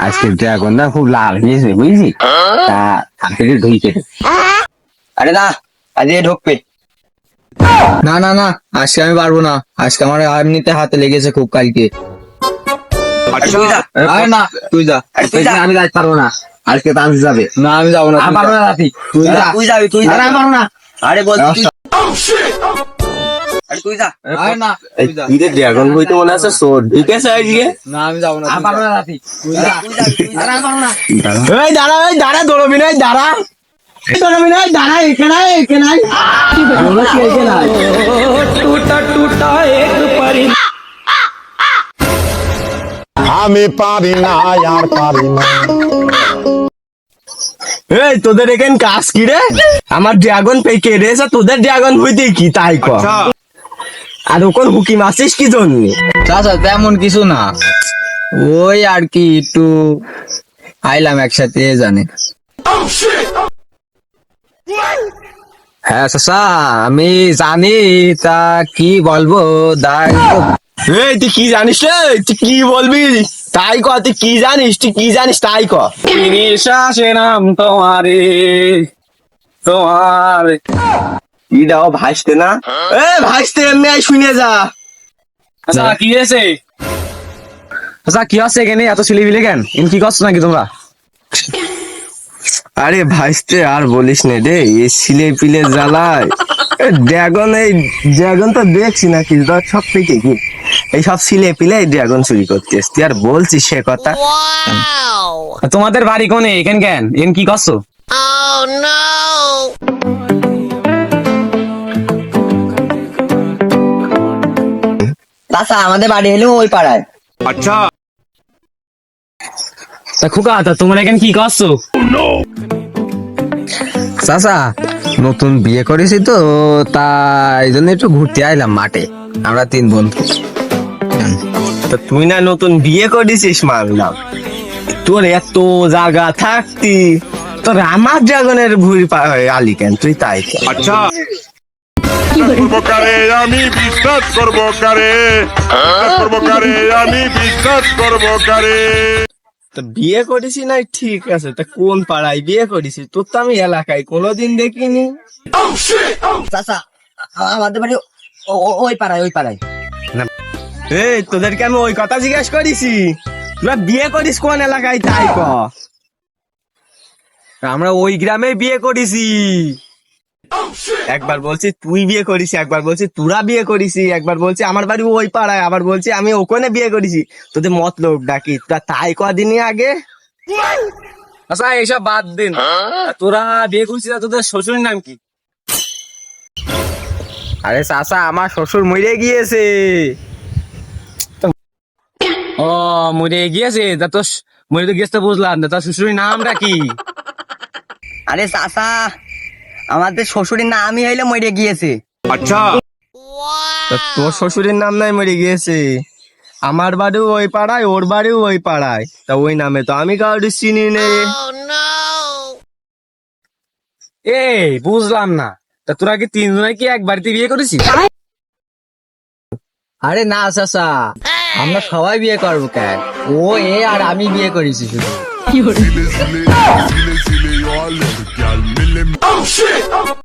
আজকে ড্রাগনটা খুব লাল হয়েছে বুঝলি তা হাতে ধুইতে আরে না আজ ঢুকবে না না না আজকে আমি পারব না আজকে আমার এমনিতে হাতে লেগেছে খুব কালকে না। আমি না আজকে তান্স যাবে না আমি যাব না না না আরে বল আরে তুই যা। আরে না তুই যা। তুই ড্রাগন বইতে মনে আছে সোর ঠিক আছে আজকে না আমি যাব না পারব না রাতি তুই যা তুই যাবি তুই যা। আরে আমি পারব না এই দাঁড়া এই দাঁড়া দৌড়বি না দাঁড়া। দৌড়বি না দাঁড়া এখানে এখানে আয়। দৌড়ো কি এখানে আমি পারি না আর পারি না। এই তোদের এখানে কাজ কি রে? আমার ড্রাগন পেকে রেছে তোদের ড্রাগন হইতে কি তাই কর আর ওখানে হুকি মারছিস কি জন্য? চাচা তেমন কিছু না। ওই আর কি একটু আইলাম একসাথে জানে। হ্যাঁ চাচা আমি জানি তা কি বলব দাই এই তুই কি জানিস রে? তুই কি বলবি? তাই কর তুই কি জানিস? তুই কি জানিস তাই কর নিঃশ্বাসে নাম তোমারে তোমার। কি দাও ভাসতে না? এ ভাসতে এমনি আয় শুনে যা। আচ্ছা কি হয়েছে? আচ্ছা কি আছে এখানে? এত ছেলে মিলে কেন? এম কি করছ নাকি তোমরা? আরে ভাইস্তে আর বলিস না রে এই সিলে পিলে জ্বালায় ড্রাগন এই ড্রাগন তো দেখছি না কি ধর সব থেকে কি? এই সব সিলে পিলে ড্রাগন চুরি করতে তুই আর বলছিস সে কথা। তোমাদের বাড়ি কোনে? এখানে কেন? এখানে কি করছ? চাচা আমাদের বাড়ি হলো ওই পাড়ায়। তা খুকা তা তোমরা এখানে কি করছ? চাচা নতুন বিয়ে করেছি তো তাই জন্য একটু ঘুরতে আইলাম মাঠে। আমরা তিন বন্ধু তা তুই না নতুন বিয়ে করেছিস মানলাম তোর এত জায়গা থাকতি। তোর আমার ড্রাগনের ভুঁড়ি পা- আলি কেন? তুই তাই আচ্ছা। করব কারে? আমি বিশ্বাস করব কারে? করব কারে? আমি বিশ্বাস করব কারে? তো বিয়ে করেছি না ঠিক আছে তা কোন পাড়ায় বিয়ে করেছি? তোর তো আমি এলাকায় কোনোদিন দেখিনি। চাচা আমাদের বাড়ি ওই পাড়ায় ওই পাড়ায়। এই তোদেরকে আমি ওই কথা জিজ্ঞাসা করেছি। তোরা বিয়ে করিস কোন এলাকায় তাই ক। আমরা ওই গ্রামে বিয়ে করেছি। একবার বলছি, তুই বিয়ে করিস, একবার বলছি, তোরা বিয়ে করিস একবার বলছি, আমার বাড়ি ওই পাড়ায়। আবার বলছি, আমি ওখানে বিয়ে করেছি তোদের মতলব ডাকি, তোরা তাই কদিনই আগে? আচ্ছা এইসব বাদ দিন। তোরা বিয়ে করছিস তোদের শ্বশুরের নাম কি? আরে চাচা, আমার শ্বশুর মরে গিয়েছে। ও, মরে গিয়েছে? তা তো মরে তো গিয়েছে বুঝলাম, তা শ্বশুরের নামটা কি? আরে চাচা আমাদের শ্বশুরের নামই হইল মরে গিয়েছে আচ্ছা তোর শ্বশুরের নাম নাই মরে গিয়েছে আমার বাড়িও ওই পাড়ায় ওর বাড়িও ওই পাড়ায় তা ওই নামে তো আমি কাউকে চিনি নে এই বুঝলাম না তা তোরা কি তিনজনে কি এক বাড়িতে বিয়ে করেছিস আরে না চাচা আমরা সবাই বিয়ে করব কেন ও এ আর আমি বিয়ে করেছি শুধু टूटा Oh shit! Oh.